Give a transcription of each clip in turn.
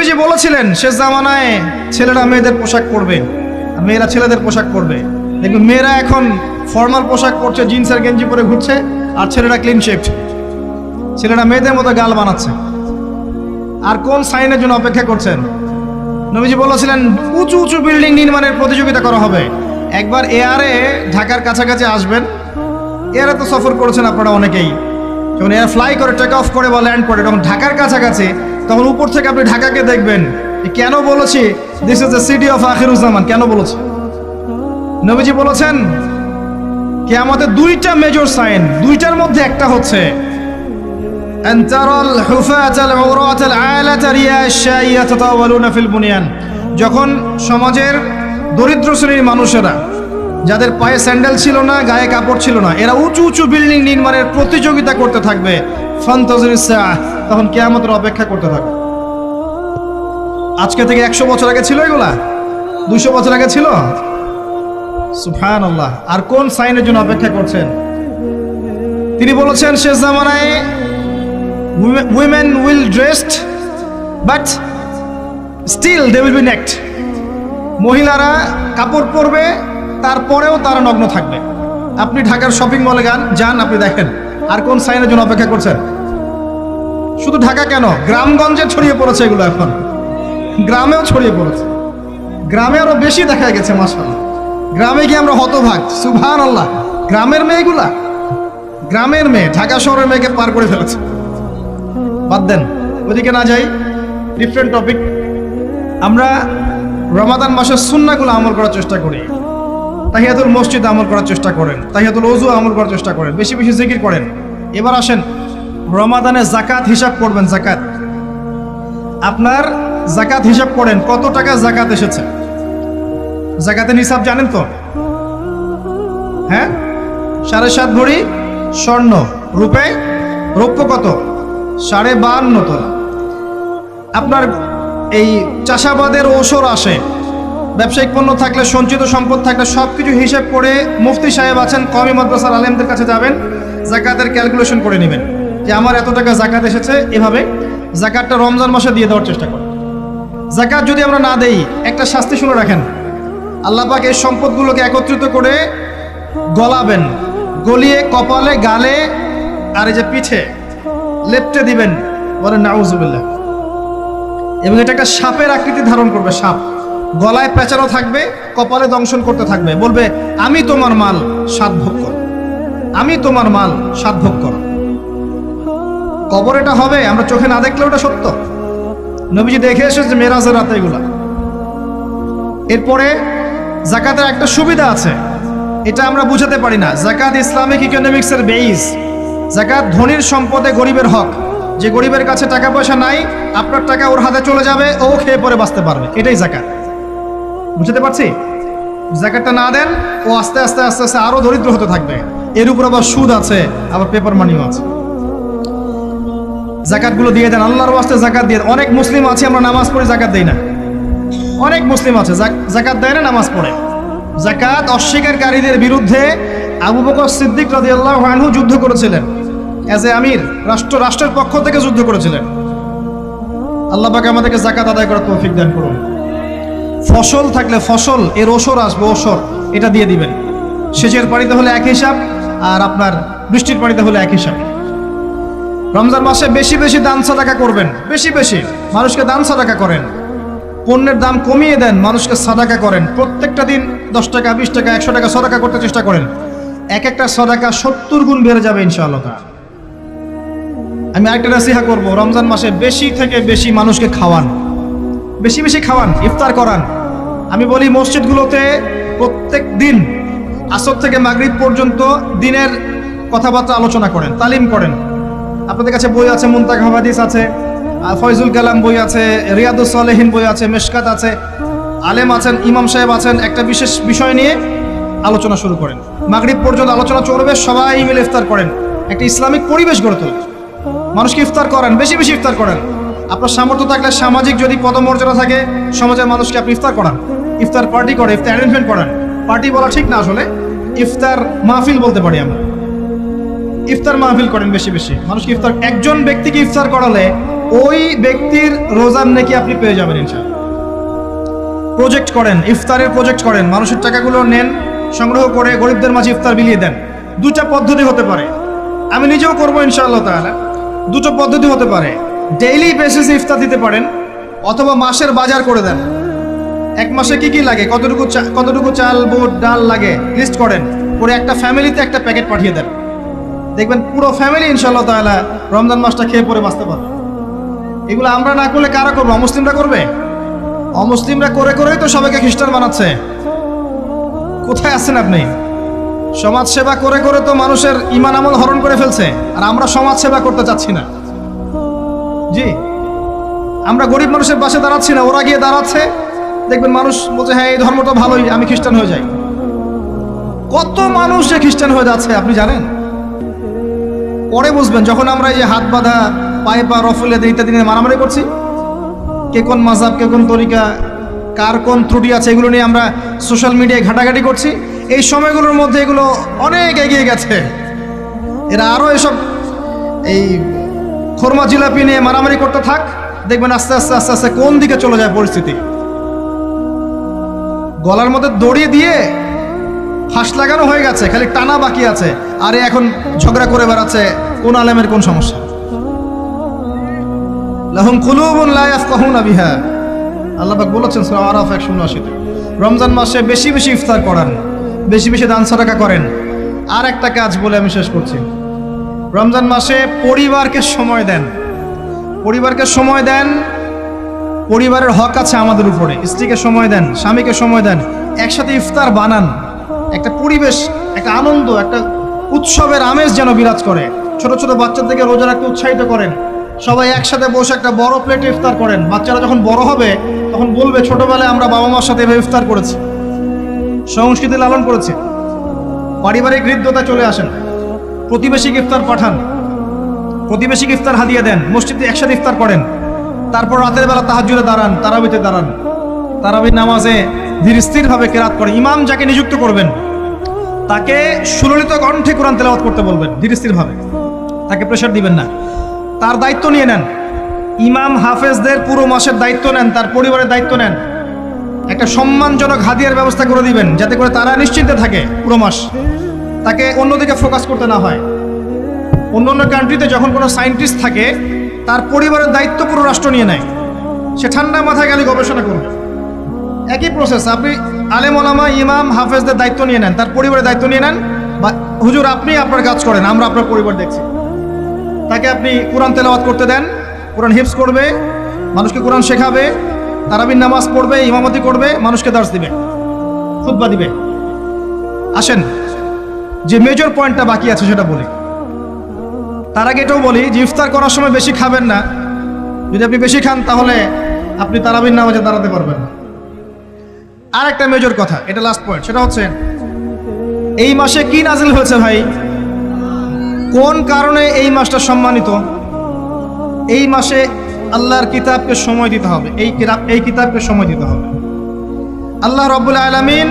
নবীজি বলেছিলেন, শেষ জামানায় ছেলেরা মেয়েদের পোশাক পরবে, আর মেয়েরা ছেলেদের পোশাক পরবে। দেখবেন মেয়েরা এখন ফর্মাল পোশাক পরছে জিন্সের গেঞ্জি পরে ঘুরছে, আর ছেলেরা ক্লিন শেপড ছেলেরা মেয়েদের মতো গাল বানাচ্ছে। আর কোন সাইনের জন্য অপেক্ষা করছেন? নবীজি বলেছিলেন, উঁচু উঁচু বিল্ডিং নির্মাণের প্রতিযোগিতা করা হবে। একবার এয়ারে ঢাকার কাছাকাছি আসবেন এয়ারে তো সফর করেছেন আপনারা অনেকেই। যখন এয়ার ফ্লাই করে টেক অফ করে বা ল্যান্ড করে, তখন ঢাকার কাছাকাছি তখন উপর থেকে আপনি ঢাকাকে দেখবেন এ কেন বলেছি this is the city of Akhiruzzaman কেন বলেছি নবীজি বলেছেন কি আমাদের দুইটা মেজর সাইন দুইটার মধ্যে একটা হচ্ছে أن ترى الحفاة العراة العالة رياء الشاء يتطاولون في البنيان যখন সমাজের দরিদ্র শ্রেণীর মানুষেরা যাদের পায়ে স্যান্ডেল ছিল না গায়ে কাপড় ছিল না এরা উঁচু উঁচু বিল্ডিং নির্মাণের প্রতিযোগিতা করতে থাকবে সাআহ, তখন কেয়ামতের অপেক্ষা করতে থাকবে আজকে থেকে একশো বছর আগে ছিল এগুলা? দুশো বছর আগে ছিল? সুফান আল্লাহ আর কোন সাইনের জন্য অপেক্ষা করছেন? তিনি বলেছেন শেষ জামানায় women will dressed but still they will be naked মহিলারা কাপড় পরবে তারপরেও তারা নগ্ন থাকবে। আপনি ঢাকার শপিং মলে গান যান আপনি দেখেন। আর কোন সাইনের জন্য অপেক্ষা করছেন? শুধু ঢাকা কেন? গ্রামগঞ্জে ছড়িয়ে পড়েছে এগুলো এখন। গ্রামেও ছড়িয়ে পড়েছে। গ্রামে আরও বেশি দেখা গেছে মাসাল্লাহ গ্রামে গিয়ে আমরা হতভাগ। সুভান আল্লাহ গ্রামের মেয়েগুলা? গ্রামের মেয়ে, ঢাকা শহরের মেয়েকে পার করে ফেলেছে। বাদ দেন, ওদিকে না যাই ডিফারেন্ট টপিক আমরা রমাদান মাসের সুন্নাগুলো আমল করার চেষ্টা করি। তাহিয়াতুল মসজিদ আমল করার চেষ্টা করেন। তাহিয়াতুল ওজু আমল করার চেষ্টা করেন। বেশি বেশি জিকির করেন। এবার আসেন রমাদানে জাকাত হিসাব করবেন জাকাত আপনার জাকাত হিসাব করেন, কত টাকা জাকাত এসেছে? জাকাতের হিসাব জানেন তো? হ্যাঁ? সাড়ে সাত ভরি স্বর্ণ, রূপে? রৌপ্য কত? সাড়ে বাহান্ন তোলা আপনার এই চাষাবাদের ওসর আসে। ব্যবসায়িক পণ্য থাকলে, সঞ্চিত সম্পদ থাকলে সব কিছু হিসেব করে মুফতি সাহেব আছেন কমি মাদ্রাসার আলেমদের কাছে যাবেন জাকাতের ক্যালকুলেশন করে নেবেন। যে আমার এত টাকা জাকাত এসেছে, এভাবে জাকাতটা রমজান মাসে দিয়ে দেওয়ার চেষ্টা করেন জাকাত যদি আমরা না দেই, একটা শাস্তি শুনে রাখেন। আল্লাহ পাক এই সম্পদগুলোকে একত্রিত করে গলাবেন, গলিয়ে, কপালে, গালে, আর এই যে পিঠে লেপটে দিবেন। বলেন নাউজুবিল্লাহ এবং এটা একটা সাপের আকৃতি ধারণ করবে, সাপ। গলায় পেঁচানো থাকবে, কপালে দংশন করতে থাকবে। বলবে, আমি তোমার মাল সাত ভোগ কর। আমি তোমার মাল সাত ভোগ কর। কবর এটা হবে, আমরা চোখে না দেখলে ওটা সত্য। নবীজি দেখে এসেছে মেরাজের রাতে এগুলা। এরপরে জাকাতের একটা সুবিধা আছে, এটা আমরা বুঝাতে পারি না। জাকাত ইসলামিক ইকোনমিক্সের বেইস জাকাত ধনীর সম্পদে গরিবের হক। যে গরিবের কাছে টাকা পয়সা নাই, আপনার টাকা ওর হাতে চলে যাবে, ও খেয়ে পরে বাঁচতে পারবে। এটাই জাকাত। বুঝতে পারছি? জাকাতটা না দেন, ও আস্তে আস্তে আস্তে আস্তে আরও দরিদ্র হতে থাকবে। এর উপর আবার সুদ আছে, আবার পেপার মানিও আছে। জাকাতগুলো দিয়ে দেন, আল্লাহর ওয়াস্তে জাকাত দিয়ে অনেক মুসলিম আছে, আমরা নামাজ পড়ে জাকাত দেই না। অনেক মুসলিম আছে, জাক- জাকাত দেয় না, নামাজ পড়ে। জাকাত অস্বীকারীদের বিরুদ্ধে আবু বকর সিদ্দিক রাদিয়াল্লাহু আনহু যুদ্ধ করেছিলেন। অ্যাজ এ আমির রাষ্ট্র, রাষ্ট্রের পক্ষ থেকে যুদ্ধ করেছিলেন। আল্লাহ পাক আমাদেরকে জাকাত আদায় করার তৌফিক দান করুন। ফসল থাকলে ফসল, এর ওসর আসবে ওসর, এটা দিয়ে দিবেন। সেচের পানিতে হলে এক হিসাব, আর আপনার বৃষ্টির পানিতে হলে এক হিসাব। রমজান মাসে বেশি বেশি দান সাদাকা করবেন, বেশি বেশি। মানুষকে দান সাদাকা করেন। পণ্যের দাম কমিয়ে দেন, মানুষকে সাদাকা করেন। প্রত্যেকটা দিন দশ টাকা, বিশ টাকা, একশো টাকা সদাকা করতে চেষ্টা করেন। এক একটা সদাকা সত্তর গুণ বেড়ে যাবে ইনশাআল্লাহ। আমি আরেকটা নাসিহা করব, রমজান মাসে বেশি থেকে বেশি মানুষকে খাওয়ান। বেশি বেশি খাওয়ান, ইফতার করান। আমি বলি মসজিদগুলোতে প্রত্যেক দিন আসর থেকে মাগরিব পর্যন্ত দিনের কথাবার্তা আলোচনা করেন, তালিম করেন। আপনাদের কাছে বই আছে মুন্তাক হাদিস আছে ফয়জুল কালাম বই আছে রিয়াদুস সালেহিন বই আছে, মেশকাত আছে, আলেম আছেন, ইমাম সাহেব আছেন, একটা বিশেষ বিষয় নিয়ে আলোচনা শুরু করেন। মাগরিব পর্যন্ত আলোচনা চলবে, সবাই মিলে ইফতার করেন। একটা ইসলামিক পরিবেশ গড়ে তোলেন। মানুষকে ইফতার করেন, বেশি বেশি ইফতার করেন। আপনার সামর্থ্য থাকলে সামাজিক যদি পদমর্যাদা থাকে, সমাজের মানুষকে আপনি ইফতার করান। ইফতার পার্টি করে, ইফতার অ্যারেঞ্জমেন্ট করান। পার্টি বলা ঠিক না আসলে, ইফতার মাহফিল বলতে পারি আমরা। ইফতার মাহফিল করেন বেশি বেশি। মানুষকে ইফতার একজন ব্যক্তিকে ইফতার করালে ওই ব্যক্তির রোজার নাকি আপনি পেয়ে যাবেন ইনশাআল্লাহ। প্রজেক্ট করেন, ইফতারের প্রজেক্ট করেন, মানুষের টাকাগুলো নেন, সংগ্রহ করে গরিবদের মাঝে ইফতার বিলিয়ে দেন। দুটা পদ্ধতি হতে পারে। আমি নিজেও করব ইনশাআল্লাহ তাহলে দুটো পদ্ধতি হতে পারে। ডেইলি বেসিসে ইফতার দিতে পারেন অথবা মাসের বাজার করে দেন। এক মাসে কি কি লাগে? কতটুকু কতটুকু চাল, বুট, ডাল লাগে? লিস্ট করেন। করে একটা ফ্যামিলিতে একটা প্যাকেট পাঠিয়ে দেন। দেখবেন পুরো ফ্যামিলি ইনশাআল্লাহ তাআলা রমজান মাসটা খেয়ে পরে বাঁচতে পারবে। এগুলো আমরা না করলে কারা করব? অমুসলিমরা করবে? অমুসলিমরা করে করেই তো সবাইকে খ্রিস্টান বানাচ্ছে। কোথায় আছেন আপনি? সমাজ সেবা করে করে তো মানুষের ইমান আমল হরণ করে ফেলছে, আর আমরা সমাজ সেবা করতে চাচ্ছি না। জি, আমরা গরিব মানুষের পাশে দাঁড়াচ্ছি না, ওরা গিয়ে দাঁড়াচ্ছে। দেখবেন মানুষ বলছে হ্যাঁ এই ধর্মটা ভালোই, আমি খ্রিস্টান হয়ে যাই। কত মানুষ যে খ্রিস্টান হয়ে যাচ্ছে, আপনি জানেন? পরে বুঝবেন, যখন আমরা এই যে হাত বাঁধা, পায়ে পা রফলে ইত্যাদি নিয়ে মারামারি করছি, কে কোন মাজাব কে কোন তরিকা, কার কোন ত্রুটি আছে, এগুলো নিয়ে আমরা সোশ্যাল মিডিয়ায় ঘাটাঘাটি করছি। এই সময়গুলোর মধ্যে এগুলো অনেক এগিয়ে গেছে। এরা আরও এসব এই খরমা জিলাপি নিয়ে মারামারি করতে থাক, দেখবেন আস্তে আস্তে আস্তে আস্তে কোন দিকে চলে যায় পরিস্থিতি। গলার মধ্যে দড়ি দিয়ে ফাঁস লাগানো হয়ে গেছে, খালি টানা বাকি আছে। আরে এখন ঝগড়া করে বেড়াচ্ছে, কোন আলেমের কোন সমস্যা? লাহুম কুলুবুন লা ইয়াফকাহুনা বিহা। আল্লাহ পাক বলেছেন সূরা আরাফ 179 তে রমজান মাসে বেশি বেশি ইফতার করান, বেশি বেশি দান সাদাকা করেন। আর একটা কাজ বলে আমি শেষ করছি। রমজান মাসে পরিবারকে সময় দেন। পরিবারকে সময় দেন, পরিবারের হক আছে আমাদের উপরে। স্ত্রীকে সময় দেন, স্বামীকে সময় দেন, একসাথে ইফতার বানান। একটা পরিবেশ, একটা আনন্দ, একটা উৎসবের আমেজ যেন বিরাজ করে। ছোট ছোট বাচ্চাদেরকে রোজা রাখতে উৎসাহিত করেন। সবাই একসাথে বসে একটা বড় প্লেটে ইফতার করেন। বাচ্চারা যখন বড় হবে, তখন বলবে, ছোটবেলায় আমরা বাবা মার সাথে ইফতার করেছি। সংস্কৃতি লালন করেছি। পারিবারিক হৃদ্যতা চলে আসেন। প্রতিবেশী ইফতার পাঠান। প্রতিবেশীকে ইফতার হাদিয়ে দেন। মসজিদে একসাথে ইফতার করেন। তারপর রাতের বেলা তাহাজুদে দাঁড়ান, তারাবিতে দাঁড়ান। তারাবির নামাজে ধীর স্থিরভাবে কেরাত করে ইমাম যাকে নিযুক্ত করবেন তাকে সুললিত কণ্ঠে কোরআন তেলাওয়াত করতে বলবেন ধীর স্থিরভাবে তাকে প্রেশার দিবেন না। তার দায়িত্ব নিয়ে নেন। ইমাম হাফেজদের পুরো মাসের দায়িত্ব নেন, তার পরিবারের দায়িত্ব নেন। একটা সম্মানজনক হাদিয়ার ব্যবস্থা করে দিবেন, যাতে করে তারা নিশ্চিন্তে থাকে পুরো মাস। তাকে অন্যদিকে ফোকাস করতে না হয়। অন্য অন্য কান্ট্রিতে যখন কোনো সায়েন্টিস্ট থাকে, তার পরিবারের দায়িত্ব পুরো রাষ্ট্র নিয়ে নেয়। সে ঠান্ডা মাথায় গেলে গবেষণা করবে একই প্রসেস আপনি আলেম ওলামা, ইমাম, হাফেজদের দায়িত্ব নিয়ে নেন, তার পরিবারের দায়িত্ব নিয়ে নেন, বা হুজুর, আপনি আপনার কাজ করেন, আমরা আপনার পরিবার দেখছি। তাকে আপনি কোরআন তেলাওয়াত করতে দেন, কোরআন হিপস করবে, মানুষকে কোরআন শেখাবে, তারাবির নামাজ পড়বে, ইমামতি করবে, মানুষকে দার্স দিবে, খুতবা দিবে। আসেন, যে মেজর পয়েন্টটা বাকি আছে সেটা বলি। তার আগে এটাও বলি যে ইফতার করার সময় বেশি খাবেন না। যদি আপনি বেশি খান, তাহলে আপনি তারাবির নামাজে দাঁড়াতে পারবেন না। আর একটা মেজর কথা, এটা লাস্ট পয়েন্ট সেটা হচ্ছে, এই মাসে কি নাজিল হয়েছে ভাই? কোন কারণে এই মাসটা সম্মানিত? এই মাসে আল্লাহর কিতাবকে সময় দিতে হবে, এই কিতাব এই কিতাবকে সময় দিতে হবে। আল্লাহ রব্বুল আলমিন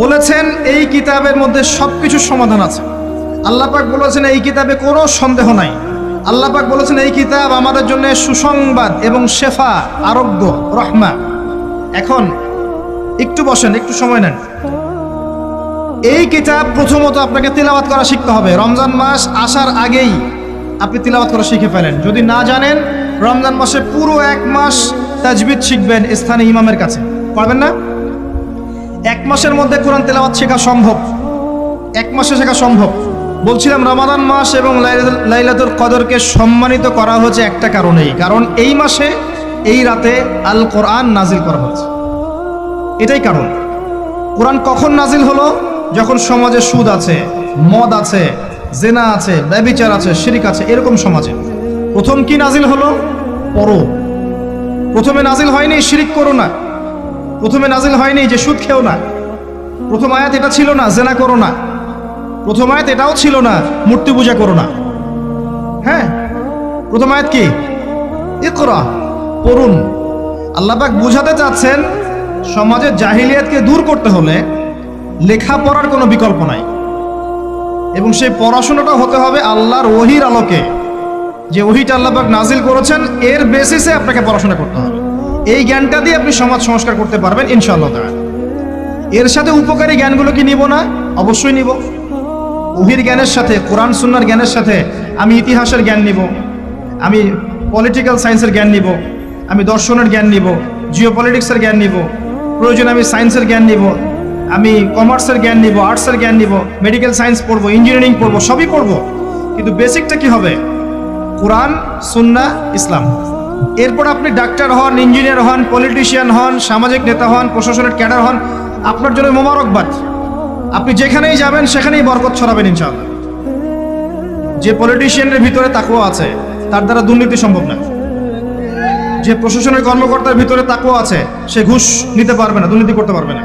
বলেছেন, এই কিতাবের মধ্যে সব কিছুর সমাধান আছে। আল্লাহ পাক বলেছেন, এই কিতাবে কোনো সন্দেহ নাই। আল্লাহ পাক বলেছেন, এই কিতাব আমাদের জন্য সুসংবাদ এবং শেফা, আরোগ্য, রহমা। এখন একটু বসেন, একটু সময় নেন। এই কিতাব প্রথমত আপনাকে তিলাওয়াত করা শিখতে হবে। রমজান মাস আসার আগেই আপনি তিলাওয়াত করা শিখে ফেলেন। যদি না জানেন, রমজান মাসে পুরো এক মাস তাজবিদ শিখবেন স্থানীয় ইমামের কাছে। পারবেন না? এক মাসের মধ্যে কোরআন তেলাওয়াত শেখা সম্ভব। এক মাসে শেখা সম্ভব। বলছিলাম, রমাদান মাস এবং লাইলাতুল কদরকে সম্মানিত করা হয়েছে একটা কারণেই। কারণ এই মাসে এই রাতে আল কোরআন নাজিল করা হয়েছে। এটাই কারণ। কোরআন কখন নাজিল হলো? যখন সমাজে সুদ আছে, মদ আছে, জেনা আছে, ব্যবিচার আছে, শিরিক আছে, এরকম সমাজে। প্রথম কি নাজিল হলো? পর। প্রথমে নাজিল হয়নি শিরিক করো না। প্রথমে নাজিল হয়নি যে সুদ খেও না। প্রথম আয়াত এটা ছিল না, জেনা করো না। প্রথম আয়াত এটাও ছিল না, মূর্তি পূজা করো না। হ্যাঁ? প্রথম আয়াত কি? ইকরা। পড়ুন। আল্লাপাক বুঝাতে চাচ্ছেন, সমাজের জাহিলিয়াতকে দূর করতে হলে লেখাপড়ার কোনো বিকল্প নাই। এবং সেই পড়াশোনাটা হতে হবে আল্লাহর ওহির আলোকে। যে ওহিটা আল্লাহবাক নাজিল করেছেন, এর বেসিসে আপনাকে পড়াশোনা করতে হবে। এই জ্ঞানটা দিয়ে আপনি সমাজ সংস্কার করতে পারবেন, ইনশাআল্লাহ এর সাথে উপকারী জ্ঞানগুলো কি নিব না? অবশ্যই নিব। ওহির জ্ঞানের সাথে, কোরআন সুন্নার জ্ঞানের সাথে আমি ইতিহাসের জ্ঞান নিব। আমি পলিটিক্যাল সায়েন্সের জ্ঞান নিব। আমি দর্শনের জ্ঞান নিব জিও পলিটিক্সের জ্ঞান নিব, প্রয়োজন আমি সায়েন্সের জ্ঞান নিব, আমি কমার্সের জ্ঞান নিব আর্টসের জ্ঞান নিব মেডিকেল সায়েন্স পড়ব ইঞ্জিনিয়ারিং পড়ব, সবই পড়ব। কিন্তু বেসিকটা কি হবে? কোরআন সুন্না ইসলাম। এরপর আপনি ডাক্তার হন ইঞ্জিনিয়ার হন পলিটিশিয়ান হন, সামাজিক নেতা হন, প্রশাসনের ক্যাডার হন, আপনার জন্য মোবারকবাদ। আপনি যেখানেই যাবেন, সেখানেই বরকত ছড়াবেন, ইনশাআল্লাহ। যে পলিটিশিয়ানের ভিতরে তাকুয়া আছে, তার দ্বারা দুর্নীতি সম্ভব না। যে প্রশাসনের কর্মকর্তার ভিতরে তাকুয়া আছে, সে ঘুষ নিতে পারবে না, দুর্নীতি করতে পারবে না।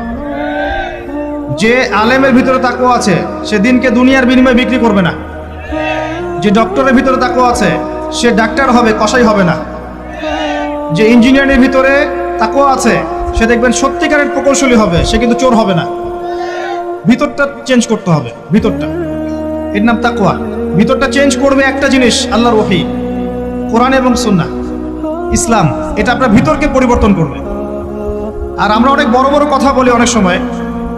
যে আলেমের ভিতরে তাকুয়া আছে, সে দিনকে দুনিয়ার বিনিময়ে বিক্রি করবে না। যে ডক্টরের ভিতরে তাকুয়া আছে, সে ডাক্তার হবে, কসাই হবে না। যে ইঞ্জিনিয়ারের ভিতরে তাকুয়া আছে, সে দেখবেন সত্যিকারের প্রকৌশলী হবে, সে কিন্তু চোর হবে না। ভিতরটা চেঞ্জ করতে হবে, ভিতরটা। এর নাম তাকুয়া। ভিতরটা চেঞ্জ করবে একটা জিনিস, আল্লাহর ওহি, কোরআন এবং সুন্না ইসলাম, এটা আপনার ভিতরকে পরিবর্তন করবে। আর আমরা অনেক বড় বড় কথা বলি অনেক সময়,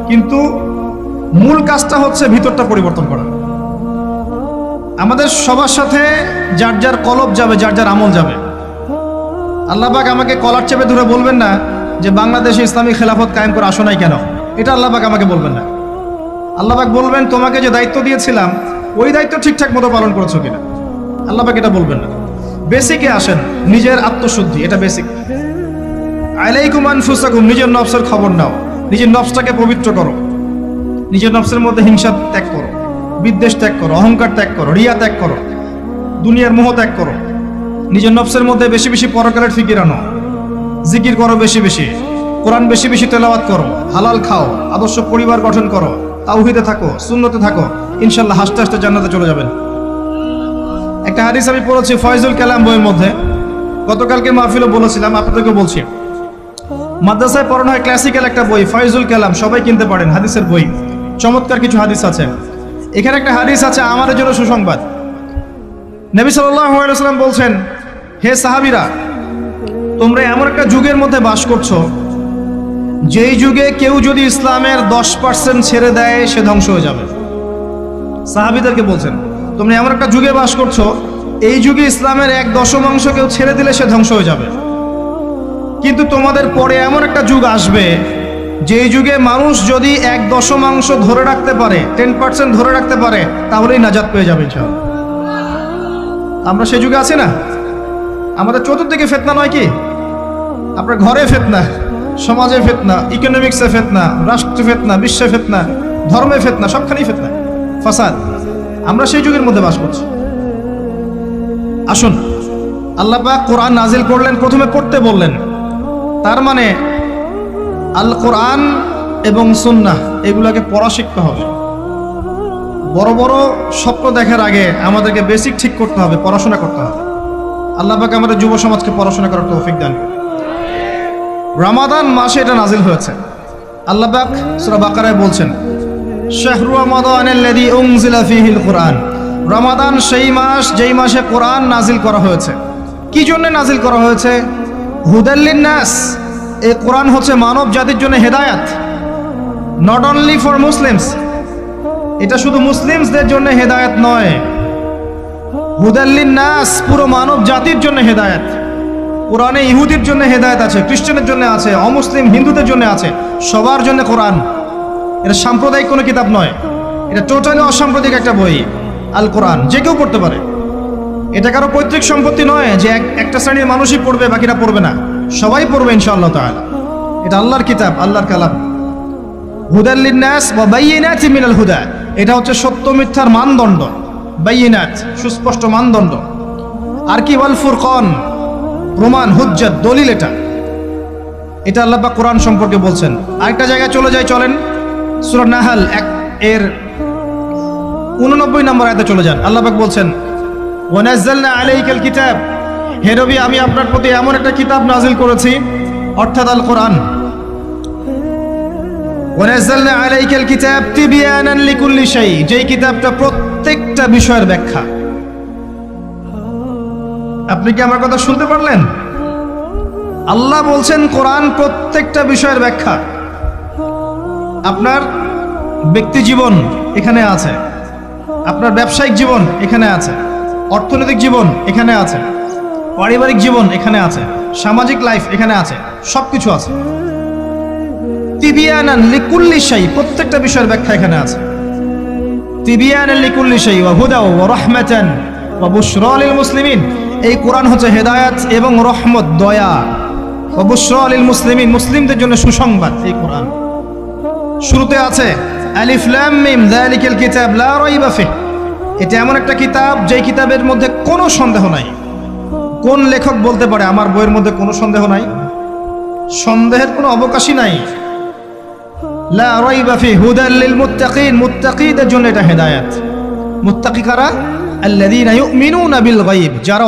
কিন্তু মূল কাজটা হচ্ছে ভিতরটা পরিবর্তন করা। আমাদের সবার সাথে যার যার কলব যাবে, যার যার আমল যাবে। আল্লাহবাক আমাকে কলার চেপে ধরে বলবেন না যে বাংলাদেশে ইসলামী খেলাফত কায়েম করে আসো নাই কেন? এটা আল্লাহবাক আমাকে বলবেন না। আল্লাহবাক বলবেন, তোমাকে যে দায়িত্ব দিয়েছিলাম, ওই দায়িত্ব ঠিকঠাক মতো পালন করেছ কিনা? আল্লাহবাক এটা বলবেন না। বেসিকে আসেন, নিজের আত্মশুদ্ধি, এটা বেসিক। আলাইকুম আনফুসাকুম, নিজের নফসের খবর নাও, নিজের নফসটাকে পবিত্র করো। নিজের নফসের মধ্যে হিংসা ত্যাগ করো, বিদ্বেষ ত্যাগ করো, অহংকার ত্যাগ করো, রিয়া ত্যাগ করো, দুনিয়ার মোহ ত্যাগ করো। নিজের নফসের মধ্যে বেশি বেশি পরকালের ফিকির আনো, জিকির করো বেশি বেশি, কোরআন বেশি বেশি তেলাওয়াত করো, হালাল খাও, আদর্শ পরিবার গঠন করো, তাওহিদে থাকো শূন্যতে থাকো, ইনশাল্লাহ হাসতে হাসতে জান্নাতে চলে যাবেন। একটা হাদিস আমি পড়েছি ফয়জুল কালাম বইয়ের মধ্যে। গতকালকে মাহফিলও বলেছিলাম আপনাদেরকে বলছি। মাদ্রাসায় পড়ানো হয় ক্লাসিক্যাল একটা বই, ফয়জুল কালাম, সবাই কিনতে পারেন, হাদিসের বই। চমৎকার কিছু হাদিস আছে। এখানে একটা হাদিস আছে, আমাদের জন্য সুসংবাদ। নবী সাল্লাম বলছেন, হে সাহাবিরা, তোমরা এমন একটা যুগের মধ্যে বাস করছ, যেই যুগে কেউ যদি ইসলামের দশ পার্সেন্ট ছেড়ে দেয়, সে ধ্বংস হয়ে যাবে। সাহাবিদেরকে বলছেন তোমরা এমন একটা যুগে বাস করছ, এই যুগে ইসলামের এক দশমাংশ কেউ ছেড়ে দিলে সে ধ্বংস হয়ে যাবে। কিন্তু তোমাদের পরে এমন একটা যুগ আসবে, যেই যুগে মানুষ যদি এক দশমাংশ ধরে রাখতে পারে টেন পার্সেন্ট ধরে রাখতে পারে, তাহলেই নাজাত পেয়ে যাবে। আমরা সে যুগে আছি না? আমাদের চতুর্দিকে ফেতনা নয় কি? আপনার ঘরে ফেতনা, সমাজে ফেতনা ইকোনমিক্সে ফেতনা, রাষ্ট্রে ফেতনা, বিশ্বে ফেতনা, ধর্মে ফেতনা, সবখানেই ফেতনা। ফাসাদ। আমরা সেই যুগের মধ্যে বাস করছি। আসুন, আল্লাহ কোরআন নাজিল করলেন, প্রথমে পড়তে বললেন, তার মানে আল কোরআন এবং সুন্নাহ, এগুলাকে পড়া শিখতে হবে। বড় বড় স্বপ্ন দেখার আগে আমাদেরকে বেসিক ঠিক করতে হবে, পড়াশোনা করতে হবে। আল্লাহ আমাদের যুব সমাজকে পড়াশোনা করার তৌফিক দান রামাদান মাসে এটা নাজিল হয়েছে। আল্লাহ পাক সূরা বাকারায় বলছেন শাহরু রমাদানাল্লাযী উনজিলা ফীহিল কুরআন। রমাদান সেই মাস, যেই মাসে কোরআন নাজিল করা হয়েছে। কি জন্য নাজিল করা হয়েছে? হুদাল্লিন নাস এই কোরআন হচ্ছে মানব জাতির জন্য হেদায়াত। নট অনলি ফর মুসলিমস এটা শুধু মুসলিমসদের জন্য হেদায়াত নয়। হুদাল্লিন নাস পুরো মানব জাতির জন্য হেদায়াত। কোরআনে ইহুদির জন্য হেদায়েত আছে খ্রিস্টানের জন্য আছে, অমুসলিম হিন্দুদের জন্য আছে। সবার জন্য কোরআন। এটা সাম্প্রদায়িক কোনো কিতাব নয়। এটা টোটালি অসাম্প্রদায়িক একটা বই আল কোরআন যে কেউ পড়তে পারে। এটা কারও পৈতৃক সম্পত্তি নয় যে এক, একটা শ্রেণির মানুষই পড়বে, বাকিরা পড়বে না। সবাই পড়বে ইনশাআল্লাহ তাআলা। এটা আল্লাহর কিতাব, আল্লাহর কালাম। হুদাল্লিন নাস বা বাইয়িনাতি মিনাল হুদা। এটা হচ্ছে সত্য মিথ্যার মানদণ্ড। বাইয়িনাত, সুস্পষ্ট মানদণ্ড। আর কি, ওয়াল ফুরকান। প্রমাণ হুজ্জাত, দলিল এটা। এটা আল্লাহ পাক কোরআন সম্পর্কে বলছেন। আরেকটা জায়গায় চলে যায় চলেন। সূরা নাহাল এক এর উননব্বই নম্বর আয়তে চলে যান। আল্লাহ পাক বলছেন, ওয়ানাজ্জালনা আলাইকাল কিতাব। হে নবী, আমি আপনার প্রতি এমন একটা কিতাব নাজিল করেছি, অর্থাৎ আল কোরআন। ওয়ানাজ্জালনা আলাইকাল কিতাব তিবিয়ানান লিকুল্লি শাই। যেই কিতাবটা প্রত্যেকটা বিষয়ের ব্যাখ্যা। আপনি কি আমার কথা শুনতে পারলেন? আল্লাহ বলছেন, কোরআন প্রত্যেকটা বিষয়ের ব্যাখ্যা। আপনার ব্যক্তি জীবন এখানে আছে। আপনার ব্যবসায়িক জীবন এখানে আছে। অর্থনৈতিক জীবন এখানে আছে। পারিবারিক জীবন এখানে আছে। সামাজিক লাইফ এখানে আছে। সব কিছু আছে তিবিয়ানান লিকুল্লি প্রত্যেকটা বিষয়ের ব্যাখ্যা এখানে আছে। তিবিয়ানান লিকুল্লি শাই, ওয়া হুদা ওয়া রাহমাতান ওয়া মুসলিমিন। এই কোরআন হচ্ছে হেদায়েত এবং রহমত, দয়া। ওয়া বুশরা লিল মুসলিমিন, মুসলিমদের জন্য সুসংবাদ এই কোরআন। শুরুতে আছে আলিফ লাম মিম, যালিকাল কিতাব, লা রাইবা ফিহ। এটা এমন একটা কিতাব, যেই কিতাবের মধ্যে কোনো সন্দেহ নাই। কোন লেখক বলতে পারে, আমার বইয়ের মধ্যে কোনো সন্দেহ নাই সন্দেহের কোনো অবকাশই নাই। লা রাইবা ফি হুদাল লিল মুত্তাকিন, মুত্তাকিদের জন্য এটা হেদায়েত। মুত্তাকি কারা? আল্লাযীনা ইউমিনুনা বিল গায়ব, যারা